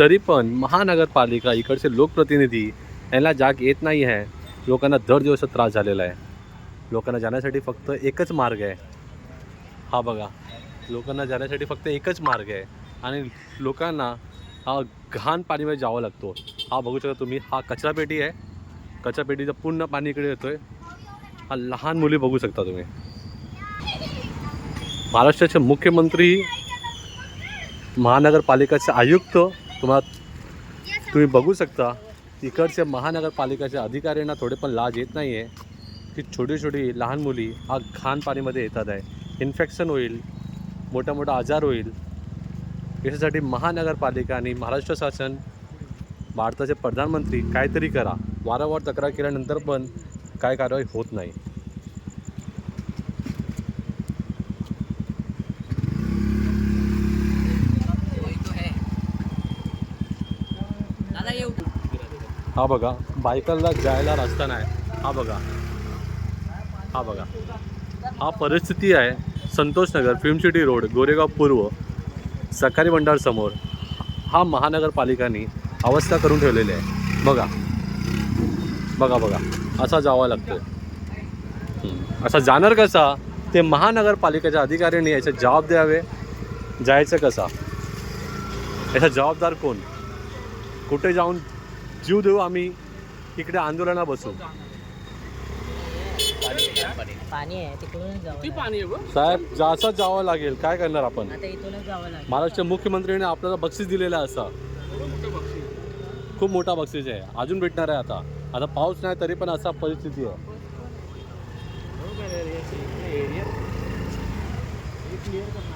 तरी पण महानगरपालिका इकडचे लोकप्रतिनिधी यांना जाग येत नाही आहे. लोकांना दर दिवस त्रास झालेला आहे. लोकांना जाण्यासाठी फक्त एकच मार्ग आहे. हा बघा लोकांना जाण्यासाठी फक्त एकच मार्ग आहे. आणि लोकांना हा घाण पाणीमध्ये जावं लागतो. हा बघू शकता तुम्ही हा कचरा पेटी आहे. कचरापेटीचं पूर्ण पाणी इकडे आहे हा लहान मुली बघू शकता तुम्ही. महाराष्ट्राचे मुख्यमंत्री महानगरपालिकाचे आयुक्त तुम्हाला तुम्ही बघू शकता इकडच्या महानगरपालिकाच्या अधिकाऱ्यांना थोडे पण लाज येत नाही आहे की छोटी छोटी लहान मुली हा घाण पाणीमध्ये येतात आहे. इन्फेक्शन होईल मोठा मोठा आजार होईल. याच्यासाठी महानगरपालिका आणि महाराष्ट्र शासन भारताचे प्रधानमंत्री काहीतरी करा. वारंवार तक्रार केल्यानंतर पण काय कारवाई होत नाही. हा बघा बायकरला जायला रस्ता नाही. हा बघा. हा बघा. हा परिस्थिती आहे Santosh Nagar film city road Goregaon पूर्व सकाळी भंडार समोर. हा महानगरपालिकांनी अवस्था करून ठेवलेली आहे. बघा. बघा बघा. असा जावा लागतो असा जाणार कसा? ते महानगरपालिकेच्या अधिकाऱ्यांनी याचे जबाब द्यावे जायचं कसा? याचा जबाबदार कोण? कुठे जाऊन जीव देऊ आम्ही इकडे आंदोलना बसू पाणी आहे तिकडूनच जावं लागेल. पाणी आहे बघ साहेब जायचं जावं लागेल काय करणार आपण आता इथूनच जावं लागेल महाराष्ट्र मुख्यमंत्र्यांनी आपल्याला बक्षीस दिलेलं आहे असं खूप मोठा बक्षीस आहे अजून भेटणार आहे आता आता पाऊस नाही तरी पण असा परिस्थिती आहे एरिया क्लिअर करणार